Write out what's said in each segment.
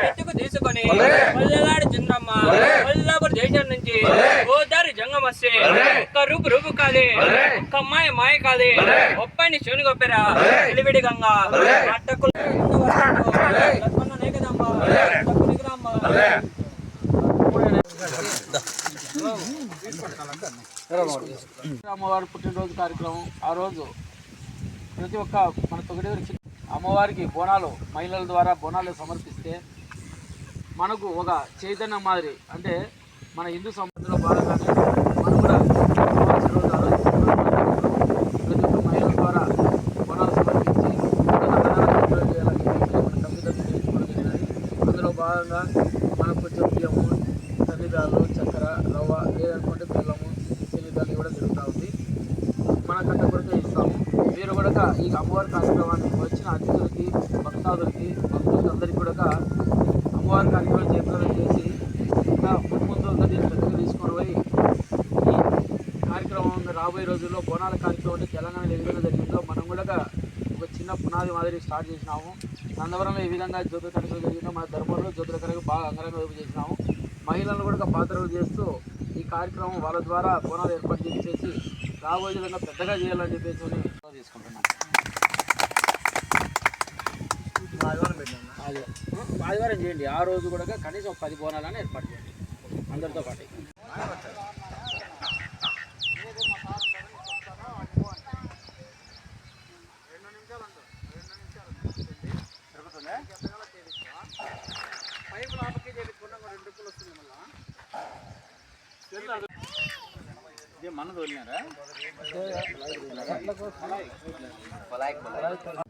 ఎత్తుకు తీసుకొని పల్లెలాడి చిన్నమ్మ పల్లెపూర్ దేశం నుంచి గోదావరి జంగమస్తే ఒక్క రూపు రూపు కాదే ఒక్క అమ్మాయి మాయ కాదే ఒప్పని శివుని గొప్పెరా ఎలివిడి గంగ అట్టకులు లక్ష్మణ. అమ్మవారి పుట్టినరోజు కార్యక్రమం ఆ రోజు ప్రతి ఒక్క మన తొగడేరు అమ్మవారికి బోనాలు మహిళల ద్వారా బోనాలు సమర్పిస్తే మనకు ఒక చైతన్యం మాదిరి అంటే మన హిందూ సంబంధంలో భాగంగానే మనం కూడా ప్రతి ఒక్క మహిళల ద్వారా బోనాలు సమర్పించి అన్నదాన చేయాలని చెప్పేసి మన తల్లిదండ్రులు చేయించుకోవడం జరిగినది అందులో భాగంగా మనకు కొంచెం బియ్యము తల్లిదారులు చక్కెర రవ్వ లేదనుకుంటే బెల్లము శనిదాలు ఇవ్వడం జరుగుతూ ఉంది మన కట్ట కొరకే ఇస్తాము మీరు కూడా ఈ అమ్మవారి కార్యక్రమాన్ని వచ్చిన అతిథులకి భక్తాదులకి భక్తులకి అందరికీ కూడా అమ్మవారి కార్యక్రమం జయప్రదం చేసి ఇంకా ముందు దీన్ని పెద్దగా తీసుకొని పోయి ఈ కార్యక్రమం రాబోయే రోజుల్లో బోనాల కార్యక్రమం తెలంగాణలో ఏ విధంగా జరిగిందో మనం కూడా ఒక చిన్న పునాది మాదిరి స్టార్ట్ చేసినాము. నందవరంలో ఈ విధంగా జ్యోతుల కనెక్షన్ జరిగిందో మన ధర్మంలో జ్యోతుల కనెక్షన్ బాగా అంగరంగ వైపు చేసినాము. మహిళలను కూడా పాత్రలు చేస్తూ ఈ కార్యక్రమం వాళ్ళ ద్వారా బోనాలు ఏర్పాటు చేసి రాబోయే విధంగా పెద్దగా చేయాలని చెప్పేసి అని తీసుకుంటున్నాం అదే ఆదివారం చేయండి. ఆ రోజు కూడా కనీసం పది బోనాలని ఏర్పాటు చేయండి. అందరితో పాటు. కాదు కాదు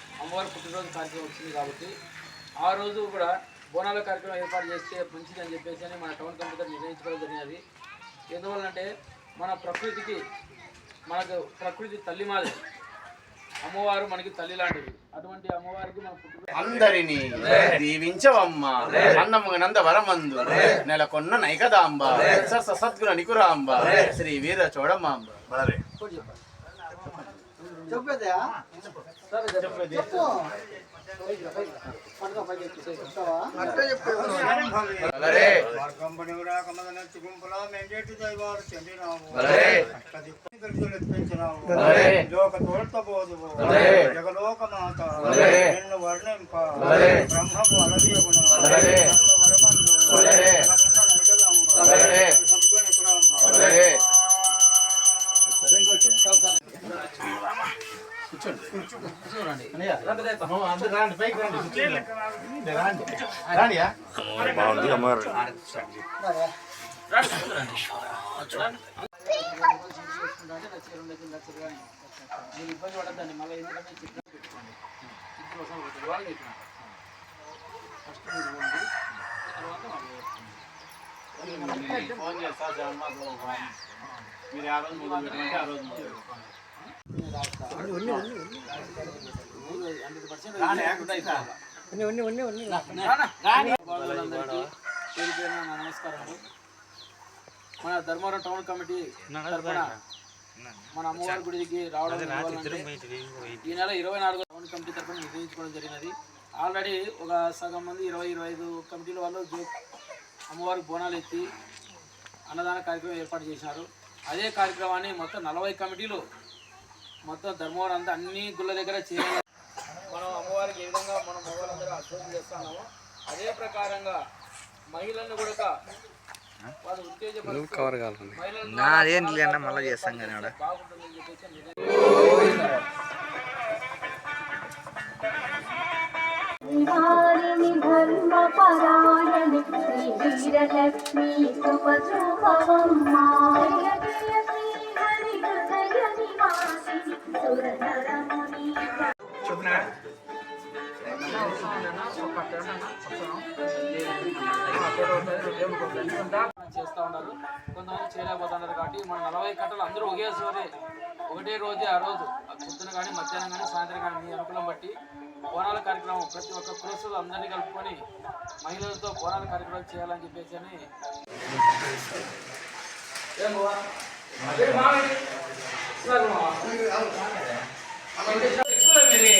అమ్మవారి పుట్టినరోజు కార్యక్రమం వచ్చింది కాబట్టి ఆ రోజు కూడా బోనాల కార్యక్రమం ఏర్పాటు చేస్తే మంచిదని చెప్పేసి అని మన టౌన్ కంప్యూటర్ నిర్ణయించుకోవడం జరిగినది. ఎందువల్లంటే మన ప్రకృతికి మనకు ప్రకృతి తల్లి మాది అమ్మవారు మనకి తల్లి లాంటిది. అటువంటి అమ్మవారికి మన పుట్టిన అందరినీ దీవించవమ్మ. అన్నమ్మ నంద వరమందు నెలకొన్న నైకదాంబ సరస సద్గుణ నికురాంబ శ్రీ వీర చోడమాంబ కూడా చెప్పండి బలరే. బలరే. బలరే. జగలోక మాత. నిన్ను వర్ణింప. బ్రహ్మకు అలదీయగుణ బలరే. వరమందు బలరే. నెలకొన్న నైకదాంబ బలరే. సద్గుణ నికురాంబ బలరే చూడండి మీరు ఇబ్బంది పడద్దండి మళ్ళీ ఎందుకంటే చిత్రం పెట్టుకోండి ఒకటి వాళ్ళు చెప్పిన ఫస్ట్ మీరు పోండి తర్వాత వాళ్ళు ఫోన్ చేస్తా మీరు ఆ రోజు మొదలు పెట్టమంటే ఆ రోజు మొదలు పెడతాం. హండ్రెడ్ పర్సెంట్ రానే, గుడ్ అయితే. వాళ్ళందరికీ పేరు పేరున నా నమస్కారాలు మన ధర్మవరం టౌన్ కమిటీ తరఫున మన అమ్మవారి గుడికి రావడం ఈ నెల ఇరవై నాలుగో టౌన్ కమిటీ తరఫున నిర్ణయించుకోవడం జరిగినది. ఆల్రెడీ ఒక సగం మంది ఇరవై ఇరవై ఐదు కమిటీల వాళ్ళు జో అమ్మవారికి బోనాలు ఎత్తి అన్నదాన కార్యక్రమం ఏర్పాటు చేశారు. అదే కార్యక్రమాన్ని మొత్తం నలభై కమిటీలు మొత్తం ధర్మవరం అంతా అన్ని గుళ్ళ దగ్గర చేయాలి మనం అమ్మవారికి ఏ విధంగా మనం మగవాళ్ళందరూ అర్థం చేస్తున్నామో అదే ప్రకారంగా మహిళలను కూడా వాళ్ళు ఉత్తేజపరుస్తూ మహిళలను నాదేం లేదన్న మళ్ళీ చేస్తాం కానీ ఆడ బాగుంటుందని చెప్పేసి సురనరముని చేస్తూ ఉన్నారు కొంతమంది చేయలేకపోతున్నారు కాబట్టి మన నలభై కట్టలు అందరూ ఒకేసారి ఒకటే రోజే ఆ రోజు పొద్దున కానీ మధ్యాహ్నం కానీ సాయంత్రం కానీ మీ అనుకూలం బట్టి బోనాల కార్యక్రమం ప్రతి ఒక్క పురుషులు అందరినీ కలుపుకొని మహిళలతో బోనాల కార్యక్రమం చేయాలని చెప్పేసి అని ఏం నీ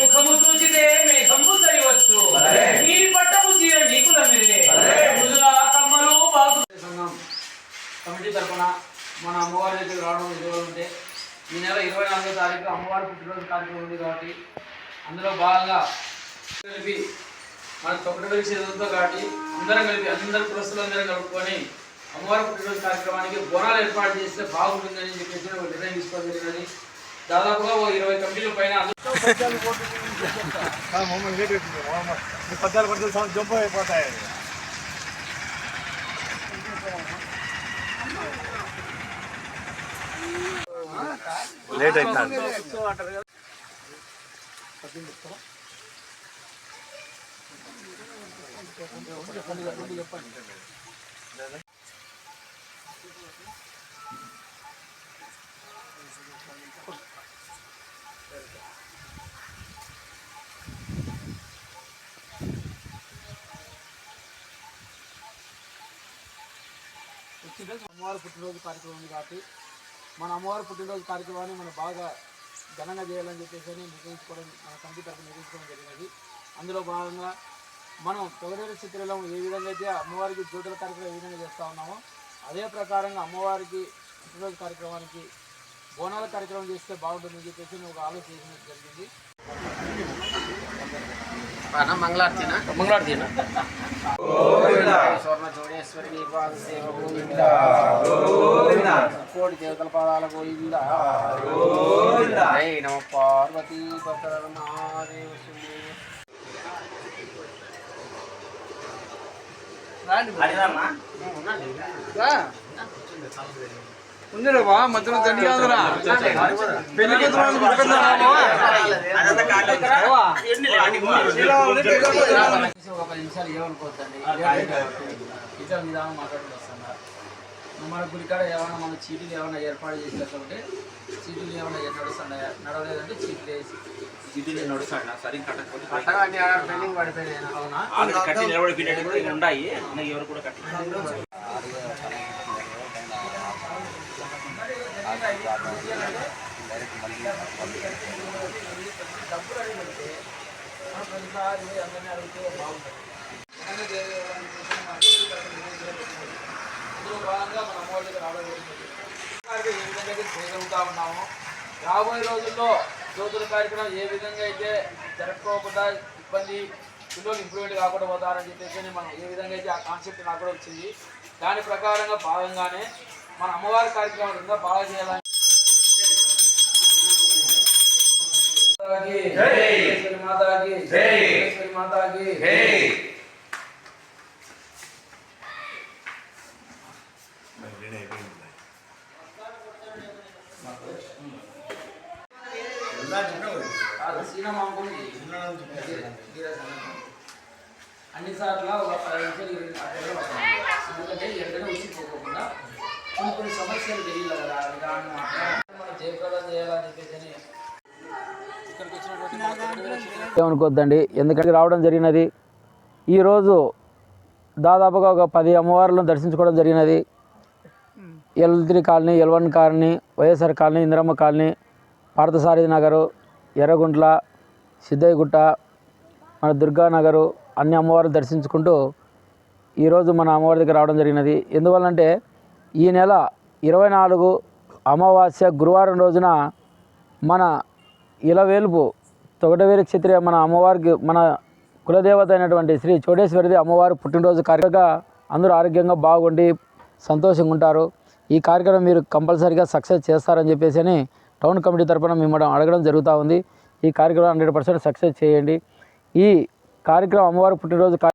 ముఖము చూచితే మేఘము సరివచ్చు. నీ పట్టము చీర నీకు ముదుల కమ్మలు బాగు. సంఘం కమిటీ తరఫున మన అమ్మవారి దగ్గర రావడం ఉద్యోగం ఉంటే ఈ నెల ఇరవై నాలుగో తారీఖు అమ్మవారి పుట్టినరోజు కార్యక్రమం ఉంది కాబట్టి అందులో భాగంగా కలిపి మన తొక్కటి చేతులతో కాబట్టి అందరం కలిపి అందరు పురస్సులందరం కలుపుకొని అమ్మవారి పుట్టినరోజు కార్యక్రమానికి బోనాలు ఏర్పాటు చేస్తే బాగుంటుందని చెప్పేసి ఒక నిర్ణయం తీసుకోవడం జరిగినది దాదాపుగా ఓ ఇరవై కంపెనీల పైన అందరూ పద్నాలుగు పడుతుంది జంపు అయిపోతాయి లేట్ అవుతుంది చెప్పండి అమ్మవారి పుట్టినరోజు కార్యక్రమం ఉంది కాబట్టి మన అమ్మవారి పుట్టినరోజు కార్యక్రమాన్ని మనం బాగా ఘనంగా చేయాలని చెప్పేసి అని నిర్ణయించుకోవడం మన కమిటీ తరఫున నిర్ణయించుకోవడం జరిగినది. అందులో భాగంగా మనం తొగడేరు చిత్రలో ఏ విధంగా అయితే అమ్మవారికి జ్యోతుల కార్యక్రమం ఏ విధంగా చేస్తూ ఉన్నామో అదే ప్రకారంగా అమ్మవారికి పుట్టినరోజు కార్యక్రమానికి బోనాల కార్యక్రమం చేస్తే బాగుంటుందని చెప్పేసి నేను ఒక ఆలోచన జరిగింది. మంగళార్తినా? మంగళారతినా? స్వర్ణ చోడేశ్వరి కోడి దేవతల పాదాల గోవింద. జై నమ పార్వతీ ఉందిరా మధ్యలో దండి కాదురా. పెళ్ళి కూతురు ఒక పది నిమిషాలు ఏమనుకోవద్దండి. ఇతర నిదానం మాట్లాడుతూ వస్తున్నారు. మన గుడికాడ ఏమైనా మన చీటీలు ఏమైనా ఏర్పాటు చేసినట్టుంటే చీటీలు ఏమైనా నడుస్తున్నాయా? నడవలేదంటే చీటీలు వేసి. జిడ్డులు నడుస్తాడు సరిగ్గా కట్టకపోతే అవునా? కట్టి నిలబడి ఉన్నాయి. ఎవరు కూడా కట్టి తరపున నిర్ణయించడం జరిగింది. అందులో భాగంగా మన అమ్మవారి దగ్గర రావడం ఏ విధంగా అయితే చేయగలుగుతా ఉన్నాము రాబోయే రోజుల్లో జ్యోతుల కార్యక్రమం ఏ విధంగా అయితే జరగకోకుండా ఇబ్బంది పిల్లలు ఇంప్రూవ్మెంట్ కాకుండా పోతారని చెప్పేసి మనం ఏ విధంగా అయితే ఆ కాన్సెప్ట్ నాకు కూడా వచ్చింది దాని ప్రకారంగా భాగంగానే మన అమ్మవారి కార్యక్రమం బాగా చేయాలని మాతాకి. జై. మాతాకి. జై మాతాకి. కాదు, సీనమ్మ అనుకుంది. అన్ని సార్లు ఒక పది నిమిషాలు ఇరవై అట్లా పడుతుంది. ఎందుకంటే ఎండనే ఉసిపోకుండా కొన్ని కొన్ని సమస్యలు తెలియదు కదా విధానం అట్లా మనం జయప్రదం చేయాలని చెప్పేసి ఏమనుకోద్దండి? ఎందుకంటే రావడం జరిగినది. ఈరోజు దాదాపుగా ఒక పది అమ్మవార్లను దర్శించుకోవడం జరిగినది. L colony L one colony YSR colony Indiramma colony Parthasarathi Nagar Erraguntla Siddaiahgutta మన దుర్గానగరు అన్ని అమ్మవారు దర్శించుకుంటూ ఈరోజు మన అమ్మవారి దగ్గర రావడం జరిగినది. ఎందువల్లంటే ఈ నెల ఇరవై నాలుగు అమావాస్య గురువారం రోజున మన ఇలవేలుపు తొగటవేలి క్షత్రియ మన అమ్మవారికి మన కులదేవత అయినటువంటి శ్రీ చోడేశ్వరిది అమ్మవారు పుట్టినరోజు కార్యక్రమంగా అందరూ ఆరోగ్యంగా బాగుండి సంతోషంగా ఉంటారు. ఈ కార్యక్రమం మీరు కంపల్సరీగా సక్సెస్ చేస్తారని చెప్పేసి అని టౌన్ కమిటీ తరపున మిమ్మల్ని అడగడం జరుగుతూ ఉంది. ఈ కార్యక్రమం హండ్రెడ్ పర్సెంట్ సక్సెస్ చేయండి. ఈ కార్యక్రమం అమ్మవారు పుట్టినరోజు